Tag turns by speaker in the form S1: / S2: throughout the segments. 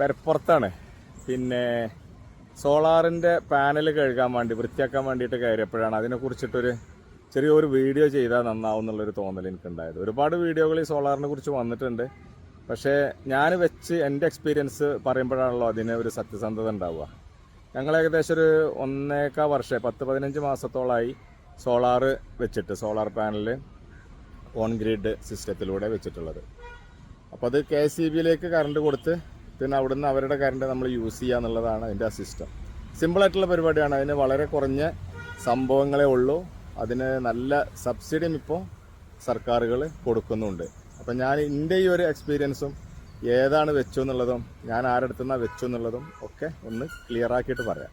S1: പെരപ്പുറത്താണ്. പിന്നെ സോളാറിന്റെ പാനൽ കഴുകാൻ വേണ്ടി വൃത്തിയാക്കാൻ വേണ്ടിയിട്ട് കയറിയപ്പോഴാണ് അതിനെക്കുറിച്ചിട്ടൊരു ചെറിയൊരു വീഡിയോ ചെയ്താൽ നന്നാവും എന്നുള്ളൊരു തോന്നൽ എനിക്കുണ്ടായത്. ഒരുപാട് വീഡിയോകൾ ഈ സോളാറിനെ കുറിച്ച് വന്നിട്ടുണ്ട്. പക്ഷേ ഞാൻ വെച്ച് എന്റെ എക്സ്പീരിയൻസ് പറയുമ്പോഴാണല്ലോ അതിന് ഒരു സത്യസന്ധത ഉണ്ടാവുക. ഞങ്ങൾ ഏകദേശം ഒരു ഒന്നേക്കാ വർഷം പത്ത് പതിനഞ്ച് മാസത്തോളമായി സോളാർ വെച്ചിട്ട് സോളാർ പാനൽ ഓൺ ഗ്രിഡ് സിസ്റ്റത്തിലൂടെ വെച്ചിട്ടുള്ളത്. അപ്പോൾ അത് കെ സി ബിയിലേക്ക് കറണ്ട് കൊടുത്ത് പിന്നെ അവിടുന്ന് അവരുടെ കറണ്ട് നമ്മൾ യൂസ് ചെയ്യുക എന്നുള്ളതാണ് അതിന്റെ ആ സിസ്റ്റം സിമ്പിളായിട്ടുള്ള പരിപാടിയാണ്. അതിന് വളരെ കുറഞ്ഞ സംഭവങ്ങളേ ഉള്ളൂ. അതിന് നല്ല സബ്സിഡിയും ഇപ്പോൾ സർക്കാരുകൾ കൊടുക്കുന്നുണ്ട്. അപ്പം ഞാൻ എന്റെ ഈ ഒരു എക്സ്പീരിയൻസും ഏതാണ് വെച്ചു എന്നുള്ളതും ഞാൻ ആരടുത്തുനിന്നാണ് വെച്ചു എന്നുള്ളതും ഒക്കെ ഒന്ന് ക്ലിയർ ആക്കിയിട്ട് പറയാം.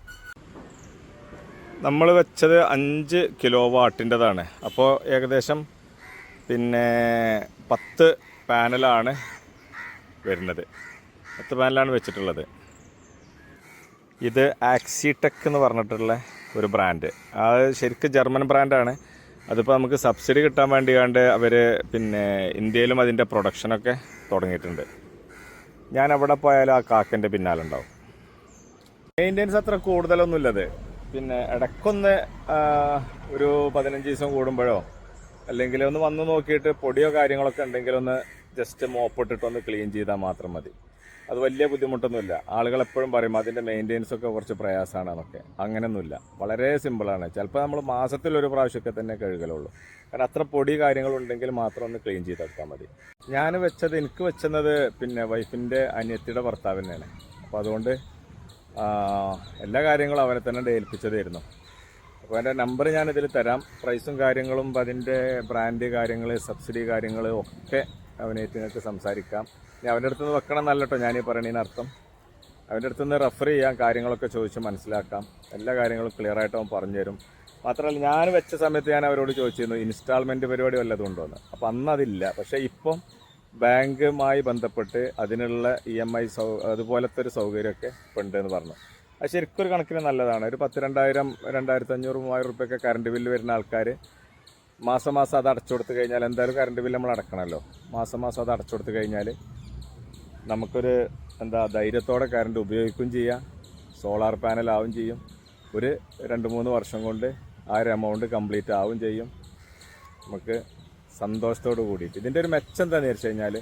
S1: നമ്മൾ വെച്ചത് അഞ്ച് കിലോ വാട്ടിന്റെതാണ് അപ്പോൾ ഏകദേശം പിന്നെ പത്ത് പാനലാണ് വരുന്നത്. പത്ത് പാനലാണ് വെച്ചിട്ടുള്ളത്. ഇത് ആക്സിടെക് എന്ന് പറഞ്ഞിട്ടുള്ള ഒരു ബ്രാൻഡ് അത് ശരിക്കും ജർമ്മൻ ബ്രാൻഡാണ് അതിപ്പോൾ നമുക്ക് സബ്സിഡി കിട്ടാൻ വേണ്ടി കണ്ട് അവർ പിന്നെ ഇന്ത്യയിലും അതിന്റെ പ്രൊഡക്ഷനൊക്കെ തുടങ്ങിയിട്ടുണ്ട്. ഞാൻ എവിടെ പോയാലും ആ കാക്കന്റെ പിന്നാലുണ്ടാവും. മെയിന്റെനൻസ് അത്ര കൂടുതലൊന്നുമില്ലത്. പിന്നെ ഇടയ്ക്കൊന്ന് ഒരു പതിനഞ്ച് ദിവസം കൂടുമ്പോഴോ അല്ലെങ്കിൽ ഒന്ന് വന്ന് നോക്കിയിട്ട് പൊടിയോ കാര്യങ്ങളൊക്കെ ഉണ്ടെങ്കിൽ ഒന്ന് ജസ്റ്റ് മോപ്പിട്ടിട്ടൊന്ന് ക്ലീൻ ചെയ്താൽ മാത്രം മതി. അത് വലിയ ബുദ്ധിമുട്ടൊന്നുമില്ല. ആളുകൾ എപ്പോഴും പറയും അതിന്റെ മെയിന്റെനൻസ് ഒക്കെ കുറച്ച് പ്രയാസമാണ് എന്നൊക്കെ അങ്ങനെയൊന്നുമില്ല. വളരെ സിമ്പിളാണ് ചിലപ്പോൾ നമ്മൾ മാസത്തിൽ ഒരു പ്രാവശ്യമൊക്കെ തന്നെ കഴുകലുള്ളൂ. കാരണം അത്ര പൊടി കാര്യങ്ങളുണ്ടെങ്കിൽ മാത്രം ഒന്ന് ക്ലീൻ ചെയ്തെടുത്താൽ മതി. ഞാൻ വെച്ചത് എനിക്ക് വെച്ചത് പിന്നെ വൈഫിന്റെ അനിയത്തിയുടെ ഭർത്താവിനെയാണ് അപ്പോൾ അതുകൊണ്ട് എല്ലാ കാര്യങ്ങളും അവനെ തന്നെ ഏൽപ്പിച്ചതായിരുന്നു. അപ്പോൾ എന്റെ നമ്പർ ഞാനിതിൽ തരാം. പ്രൈസും കാര്യങ്ങളും അതിന്റെ ബ്രാൻഡ് കാര്യങ്ങൾ സബ്സിഡി കാര്യങ്ങൾ ഒക്കെ അവനായിട്ട് സംസാരിക്കാം. ഇനി അവന്റെ അടുത്ത് നിന്ന് വെക്കണം എന്നല്ല കേട്ടോ ഞാനീ പറയണതിന് അർത്ഥം അവന്റെ അടുത്ത് നിന്ന് റെഫർ ചെയ്യാം കാര്യങ്ങളൊക്കെ ചോദിച്ച് മനസ്സിലാക്കാം. എല്ലാ കാര്യങ്ങളും ക്ലിയർ ആയിട്ട് അവൻ പറഞ്ഞു തരും മാത്രമല്ല ഞാൻ വെച്ച സമയത്ത് ഞാൻ അവരോട് ചോദിച്ചിരുന്നു ഇൻസ്റ്റാൾമെന്റ് പരിപാടി വല്ലതും ഉണ്ടോ? എന്ന്. അപ്പോൾ അന്നതില്ല. പക്ഷേ ഇപ്പം ബാങ്കുമായി ബന്ധപ്പെട്ട് അതിനുള്ള ഇ എം ഐ സൗ അതുപോലത്തെ ഒരു സൗകര്യമൊക്കെ ഇപ്പം ഉണ്ടെന്ന് പറഞ്ഞു. അത് ശരിക്കും ഒരു കണക്കിന് നല്ലതാണ്. ഒരു പത്ത് രണ്ടായിരം രണ്ടായിരത്തി അഞ്ഞൂറ് മൂവായിരം റുപ്യൊക്കെ കറണ്ട് ബില്ല് വരുന്ന ആൾക്കാർ മാസം മാസം അത് അടച്ചു കൊടുത്തു കഴിഞ്ഞാൽ എന്തായാലും കറണ്ട് ബില്ല് നമ്മൾ അടക്കണമല്ലോ. മാസം മാസം അത് അടച്ചു കൊടുത്തു കഴിഞ്ഞാൽ നമുക്കൊരു എന്താ ധൈര്യത്തോടെ കറണ്ട് ഉപയോഗിക്കുകയും ചെയ്യാം. സോളാർ പാനൽ ആവും ചെയ്യും. ഒരു രണ്ട് മൂന്ന് വർഷം കൊണ്ട് ആ ഒരു എമൗണ്ട് കംപ്ലീറ്റ് ആവും ചെയ്യും. നമുക്ക് സന്തോഷത്തോട് കൂടിയിട്ട്. ഇതിന്റെ ഒരു മെച്ചം എന്താണെന്ന് വെച്ച് കഴിഞ്ഞാൽ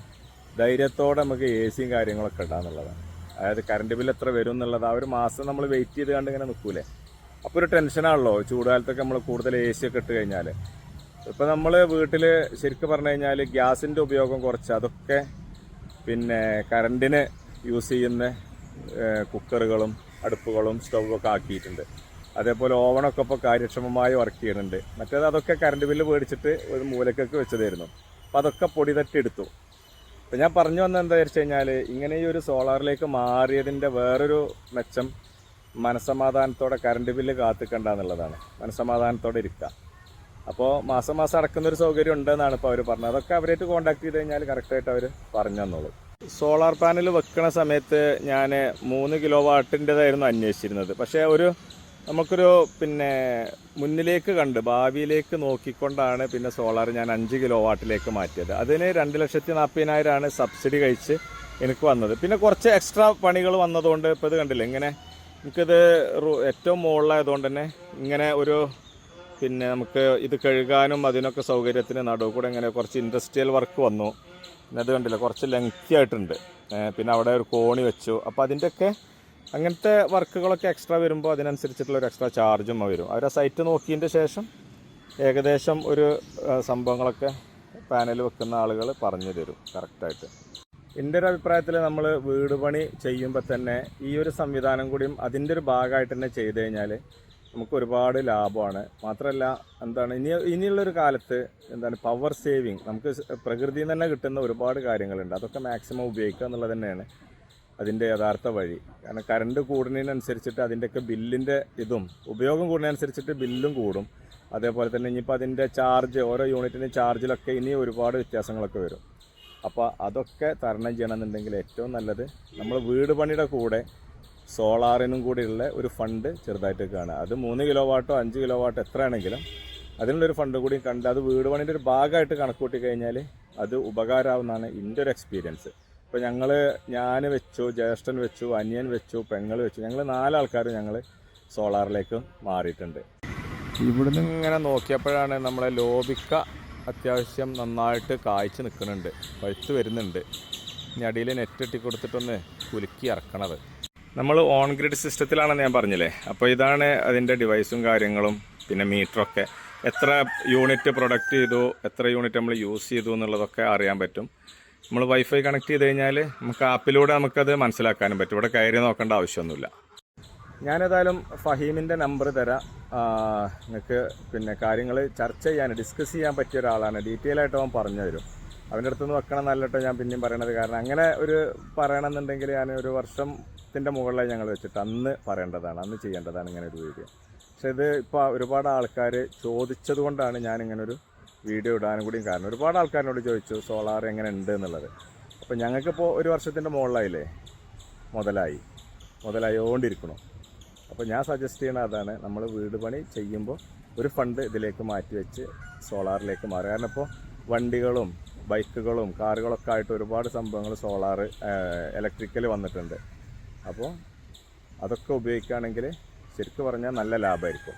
S1: ധൈര്യത്തോടെ നമുക്ക് എ സിയും കാര്യങ്ങളൊക്കെ ഇടാന്നുള്ളതാണ് അതായത് കറണ്ട് ബില്ല് എത്ര വരും എന്നുള്ളത് ആ ഒരു മാസം നമ്മൾ വെയിറ്റ് ചെയ്ത് കണ്ട് ഇങ്ങനെ നിൽക്കൂലേ. അപ്പോൾ ഒരു ടെൻഷനാണല്ലോ ചൂടുകാലത്തൊക്കെ നമ്മൾ കൂടുതൽ എ സി ഒക്കെ ഇട്ട് കഴിഞ്ഞാൽ ഇപ്പം നമ്മൾ വീട്ടിൽ ശരിക്കും പറഞ്ഞു കഴിഞ്ഞാൽ ഗ്യാസിന്റെ ഉപയോഗം കുറച്ച് അതൊക്കെ പിന്നെ കറണ്ടിന് യൂസ് ചെയ്യുന്ന കുക്കറുകളും അടുപ്പുകളും സ്റ്റൗവൊക്കെ ആക്കിയിട്ടുണ്ട്. അതേപോലെ ഓവണൊക്കെ ഇപ്പോൾ കാര്യക്ഷമമായി വർക്ക് ചെയ്യുന്നുണ്ട്. മറ്റേത് അതൊക്കെ കറണ്ട് ബില്ല് മേടിച്ചിട്ട് ഒരു മൂലക്കൊക്കെ വെച്ചതായിരുന്നു. അപ്പോൾ അതൊക്കെ പൊടി തട്ടി എടുത്തു. അപ്പം ഞാൻ പറഞ്ഞു വന്നത് എന്താ വെച്ച് കഴിഞ്ഞാൽ ഇങ്ങനെ ഈ ഒരു സോളാറിലേക്ക് മാറിയതിന്റെ വേറൊരു മെച്ചം മനസമാധാനത്തോടെ കറണ്ട് ബില്ല് കാത്തിക്കണ്ട എന്നുള്ളതാണ്. മനസമാധാനത്തോടെ ഇരിക്കുക അപ്പോൾ മാസം മാസം അടക്കുന്ന ഒരു സൗകര്യം ഉണ്ടെന്നാണ് ഇപ്പോൾ അവർ പറഞ്ഞത്. അതൊക്കെ അവരായിട്ട് കോൺടാക്ട് ചെയ്ത് കഴിഞ്ഞാൽ കറക്റ്റായിട്ട് അവർ പറഞ്ഞു തന്നോളൂ. സോളാർ പാനൽ വെക്കണ സമയത്ത് ഞാൻ മൂന്ന് കിലോ വാട്ടിന്റെതായിരുന്നു അന്വേഷിച്ചിരുന്നത്. പക്ഷേ ഒരു നമുക്കൊരു പിന്നെ മുന്നിലേക്ക് കണ്ട് ഭാവിയിലേക്ക് നോക്കിക്കൊണ്ടാണ് പിന്നെ സോളാർ ഞാൻ അഞ്ച് കിലോ വാട്ടിലേക്ക് മാറ്റിയത്. അതിന് രണ്ട് ലക്ഷത്തി നാൽപ്പതിനായിരമാണ് സബ്സിഡി കഴിച്ച് എനിക്ക് വന്നത്. പിന്നെ കുറച്ച് എക്സ്ട്രാ പണികൾ വന്നതുകൊണ്ട് ഇപ്പോൾ ഇത് കണ്ടില്ല? ഇങ്ങനെ എനിക്കിത് ഏറ്റവും മുകളിലായതുകൊണ്ട് തന്നെ ഇങ്ങനെ ഒരു പിന്നെ നമുക്ക് ഇത് കഴുകാനും അതിനൊക്കെ സൗകര്യത്തിന് നടുവ് കൂടെ ഇങ്ങനെ കുറച്ച് ഇൻഡസ്ട്രിയൽ വർക്ക് വന്നു. പിന്നെ അത് കണ്ടില്ല കുറച്ച് ലെങ്തി ആയിട്ടുണ്ട്. പിന്നെ അവിടെ ഒരു കോണി വെച്ചു. അപ്പോൾ അതിന്റെയൊക്കെ അങ്ങനത്തെ വർക്കുകളൊക്കെ എക്സ്ട്രാ വരുമ്പോൾ അതിനനുസരിച്ചിട്ടുള്ള ഒരു എക്സ്ട്രാ ചാർജും വരും. അവർ ആ സൈറ്റ് നോക്കിയതിന്റെ ശേഷം ഏകദേശം ഒരു സംഭവങ്ങളൊക്കെ പാനൽ വെക്കുന്ന ആളുകൾ പറഞ്ഞു തരും കറക്റ്റായിട്ട് എന്റെ ഒരു അഭിപ്രായത്തിൽ നമ്മൾ വീട് പണി ചെയ്യുമ്പോൾ തന്നെ ഈ ഒരു സംവിധാനം കൂടിയും അതിന്റെ ഒരു ഭാഗമായിട്ട് തന്നെ ചെയ്ത് കഴിഞ്ഞാൽ നമുക്ക് ഒരുപാട് ലാഭമാണ്. മാത്രമല്ല എന്താണ് ഇനി ഇനിയുള്ളൊരു കാലത്ത് എന്താണ് പവർ സേവിങ് നമുക്ക് പ്രകൃതിയിൽ നിന്ന് തന്നെ കിട്ടുന്ന ഒരുപാട് കാര്യങ്ങളുണ്ട്. അതൊക്കെ മാക്സിമം ഉപയോഗിക്കുക എന്നുള്ളത് തന്നെയാണ് അതിന്റെ യഥാർത്ഥ വഴി. കാരണം കറണ്ട് കൂടുന്നതിനനുസരിച്ചിട്ട് അതിന്റെയൊക്കെ ബില്ലിന്റെ ഇതും ഉപയോഗം കൂടുന്നതിനനുസരിച്ചിട്ട് ബില്ലും കൂടും. അതേപോലെ തന്നെ ഇനിയിപ്പോൾ അതിന്റെ ചാർജ് ഓരോ യൂണിറ്റിന്റെ ചാർജിലൊക്കെ ഇനി ഒരുപാട് വ്യത്യാസങ്ങളൊക്കെ വരും. അപ്പോൾ അതൊക്കെ തരണം ചെയ്യണമെന്നുണ്ടെങ്കിൽ ഏറ്റവും നല്ലത് നമ്മൾ വീട് പണിയുടെ കൂടെ സോളാറിനും കൂടിയുള്ള ഒരു ഫണ്ട് ചെറുതായിട്ട് കാണുക. അത് മൂന്ന് കിലോ വാട്ടോ അഞ്ച് കിലോ വാട്ടോ എത്രയാണെങ്കിലും അതിനുള്ളൊരു ഫണ്ട് കൂടി കണ്ട് അത് വീട് പണിന്റെ ഒരു ഭാഗമായിട്ട് കണക്കൂട്ടി കഴിഞ്ഞാൽ അത് ഉപകാരമാവുന്നതാണ് എന്റെ ഒരു എക്സ്പീരിയൻസ് ഇപ്പോൾ ഞങ്ങൾ ഞാൻ വെച്ചു ജ്യേഷ്ഠൻ വെച്ചു അനിയൻ വെച്ചു പെങ്ങൾ വെച്ചു. ഞങ്ങൾ നാലാൾക്കാർ ഞങ്ങൾ സോളാറിലേക്ക് മാറിയിട്ടുണ്ട്. ഇവിടുന്ന് ഇങ്ങനെ നോക്കിയപ്പോഴാണ് നമ്മളെ ലോബിക്ക അത്യാവശ്യം നന്നായിട്ട് കായ്ച്ച് നിൽക്കുന്നുണ്ട് പഴുത്ത് വരുന്നുണ്ട്. ഇനി അടിയിൽ നെറ്റ് ഇട്ടി കൊടുത്തിട്ടൊന്ന് കുലുക്കി ഇറക്കണത്. നമ്മൾ ഓൺ ഗ്രിഡ് സിസ്റ്റത്തിലാണെന്ന് ഞാൻ പറഞ്ഞില്ലേ? അപ്പോൾ ഇതാണ് അതിന്റെ ഡിവൈസും കാര്യങ്ങളും പിന്നെ മീറ്ററൊക്കെ എത്ര യൂണിറ്റ് പ്രൊഡക്റ്റ് ചെയ്തു എത്ര യൂണിറ്റ് നമ്മൾ യൂസ് ചെയ്തു എന്നുള്ളതൊക്കെ അറിയാൻ പറ്റും. നമ്മൾ വൈഫൈ കണക്ട് ചെയ്ത് കഴിഞ്ഞാൽ നമുക്ക് ആപ്പിലൂടെ നമുക്കത് മനസ്സിലാക്കാനും പറ്റും. ഇവിടെ കയറി നോക്കേണ്ട ആവശ്യമൊന്നുമില്ല. ഞാനേതായാലും ഫഹീമിന്റെ നമ്പർ തരാം. നിങ്ങൾക്ക് പിന്നെ കാര്യങ്ങൾ ചർച്ച ചെയ്യാൻ ഡിസ്കസ് ചെയ്യാൻ പറ്റിയ ഒരാളാണ്. ഡീറ്റെയിൽ ആയിട്ട് അവൻ പറഞ്ഞു തരും അവന്റെ അടുത്തുനിന്ന് വെക്കണം നല്ലട്ടോ ഞാൻ പിന്നെയും പറയണത്. കാരണം അങ്ങനെ ഒരു പറയണമെന്നുണ്ടെങ്കിൽ ഞാൻ ഒരു വർഷത്തിന്റെ മുകളിലായി ഞങ്ങൾ വെച്ചിട്ട് അന്ന് പറയേണ്ടതാണ് അന്ന് ചെയ്യേണ്ടതാണ് ഇങ്ങനെ ഒരു വീഡിയോ. പക്ഷേ ഇത് ഇപ്പോൾ ഒരുപാട് ആൾക്കാർ ചോദിച്ചത് കൊണ്ടാണ് ഒരു വീഡിയോ ഇടാനും കൂടിയും കാരണം ഒരുപാട് ആൾക്കാരിനോട് ചോദിച്ചു സോളാർ എങ്ങനെ ഉണ്ട് എന്നുള്ളത്? അപ്പോൾ ഞങ്ങൾക്കിപ്പോൾ ഒരു വർഷത്തിന്റെ മുകളിലായില്ലേ? മുതലായി. മുതലായോണ്ടിരിക്കണു അപ്പോൾ ഞാൻ സജസ്റ്റ് ചെയ്യണ അതാണ് നമ്മൾ വീട് പണി ചെയ്യുമ്പോൾ ഒരു ഫണ്ട് ഇതിലേക്ക് മാറ്റി വെച്ച് സോളാറിലേക്ക് മാറുക. കാരണം ഇപ്പോൾ വണ്ടികളും ബൈക്കുകളും കാറുകളൊക്കെ ആയിട്ട് ഒരുപാട് സംഭവങ്ങൾ സോളാർ ഇലക്ട്രിക്കൽ വന്നിട്ടുണ്ട്. അപ്പോൾ അതൊക്കെ ഉപയോഗിക്കുകയാണെങ്കിൽ ശരിക്കും പറഞ്ഞാൽ നല്ല ലാഭമായിരിക്കും